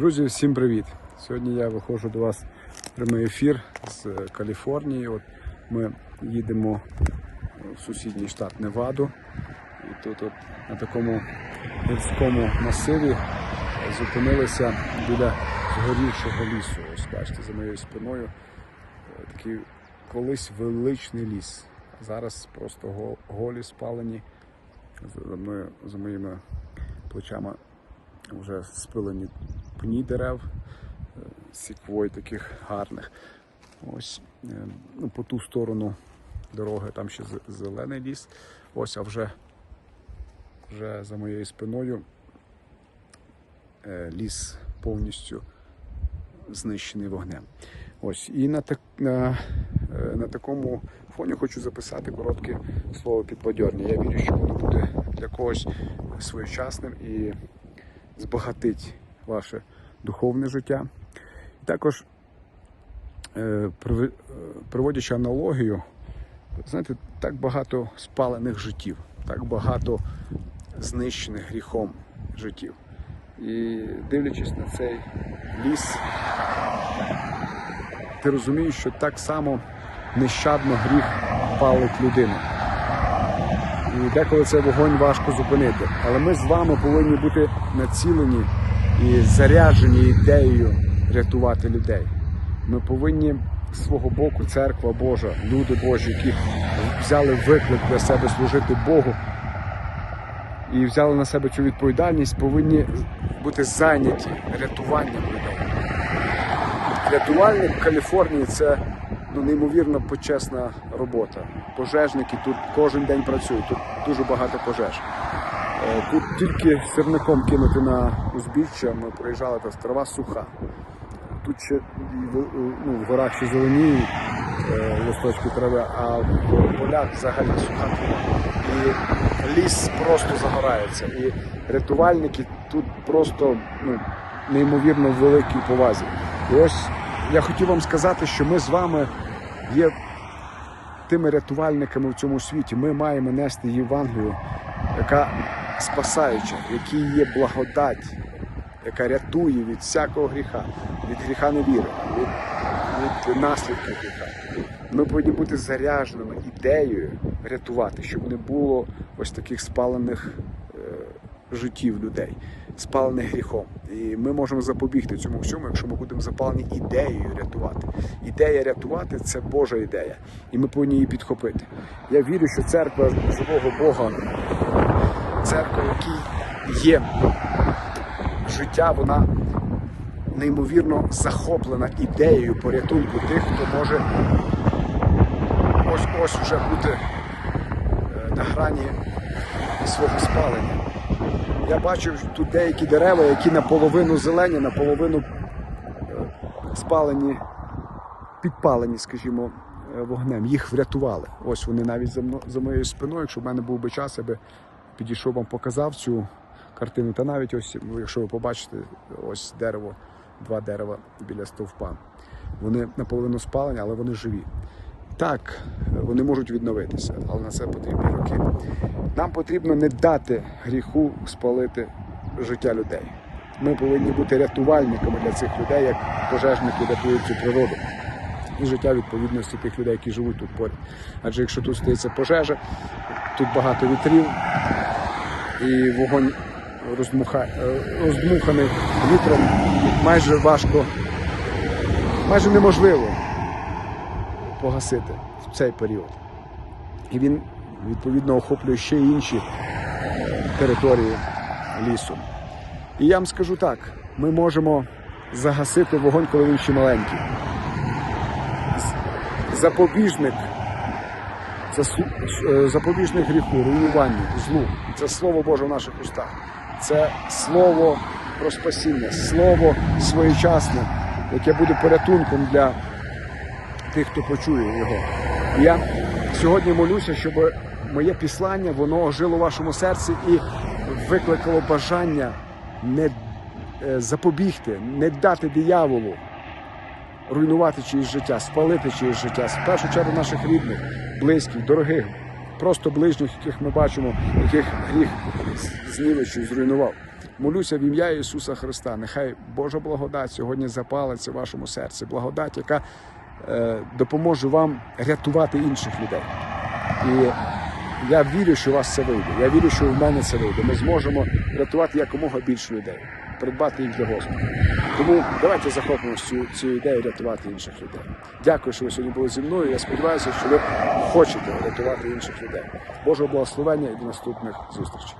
Друзі, всім привіт! Сьогодні я виходжу до вас прямий ефір з Каліфорнії. От ми їдемо в сусідній штат Неваду. І тут от на такому гірському масиві зупинилися біля згорівшого лісу. Ось бачите, за моєю спиною е, такий колись величний ліс. Зараз просто голі спалені. За, мною, за моїми плечами вже спилені пні дерев, е, сіквой таких гарних. Ось е, ну, по ту сторону дороги там ще зелений ліс. Ось, а вже, вже за моєю спиною е, ліс повністю знищений вогнем. Ось, і на, так, на, на такому фоні хочу записати коротке слово підбадьорення. Я вірю, що воно буде для когось своєчасним і збагатить ваше духовне життя. І також, е, приви- е, аналогію, знаєте, так багато спалених життів, так багато знищених гріхом життів. І дивлячись на цей ліс, ти розумієш, що так само нещадно гріх палить людину. І деколи цей вогонь важко зупинити. Але ми з вами повинні бути націлені і заряджені ідеєю рятувати людей. Ми повинні з свого боку, церква Божа, люди Божі, які взяли виклик для себе служити Богу і взяли на себе цю відповідальність, повинні бути зайняті рятуванням людей. Рятувальник в Каліфорнії це ну, неймовірно почесна робота. Пожежники тут кожен день працюють, тут дуже багато пожеж. Е, Тут тільки сірником кинути на узбіччя, ми проїжджали, та трава суха. Тут ще в- ну, в горах ще зеленіють е, листочки трави, а в полях взагалі суха трава. І ліс просто загорається. І рятувальники тут просто ну, неймовірно великій повазі. І ось я хотів вам сказати, що ми з вами є тими рятувальниками в цьому світі. Ми маємо нести Євангелію, яка спасаюча, в якій є благодать, яка рятує від всякого гріха, від гріха невіри, від, від наслідків гріха. Ми повинні бути зарядженими ідеєю рятувати, щоб не було ось таких спалених е, життів людей, спалених гріхом. І ми можемо запобігти цьому всьому, якщо ми будемо запалені ідеєю рятувати. Ідея рятувати це Божа ідея, і ми повинні її підхопити. Я вірю, що церква живого Бога, церква, в якій є життя, вона неймовірно захоплена ідеєю порятунку тих, хто може ось ось вже бути е, на грані свого спалення. Я бачив тут деякі дерева, які наполовину зелені, наполовину е, спалені, підпалені, скажімо, е, вогнем. Їх врятували. Ось вони навіть за, моєю спиною. Якщо в мене був би час, я би підійшов вам, показав цю картину. Та навіть ось, якщо ви побачите, ось дерево, два дерева біля стовпа. Вони наполовину спалені, але вони живі. Так, вони можуть відновитися, але на це потрібні роки. Нам потрібно не дати гріху спалити життя людей. Ми повинні бути рятувальниками для цих людей, як пожежники рятують цю природу. І життя відповідності тих людей, які живуть тут поряд. Адже якщо тут стається пожежа, тут багато вітрів, і вогонь роздмуха... роздмуханий вітром майже важко, майже неможливо погасити в цей період. І він відповідно охоплює ще й інші території лісу. І я вам скажу так: ми можемо загасити вогонь, коли він ще маленький. Запобіжник це е, запобіжник гріху, руйнуванню, злу. Це слово Боже в наших устах. Це слово про спасіння, слово своєчасне, яке буде порятунком для тих, хто почує його. Я сьогодні молюся, щоб моє післання воно ожило в вашому серці і викликало бажання не е, запобігти, не дати дияволу руйнувати чиїсь життя, спалити чиїсь життя, в першу чергу наших рідних, близьких, дорогих, просто ближніх, яких ми бачимо, яких гріх знівечив, зруйнував. Молюся в ім'я Ісуса Христа. Нехай Божа благодать сьогодні запалиться в вашому серці. Благодать, яка е, допоможе вам рятувати інших людей. І я вірю, що у вас це вийде. Я вірю, що в мене це вийде. Ми зможемо рятувати якомога більше людей, придбати їх для Господа. Тому давайте захопимося цю, цю ідею рятувати інших людей. Дякую, що ви сьогодні були зі мною. Я сподіваюся, що ви хочете рятувати інших людей. Божого благословення і до наступних зустрічей.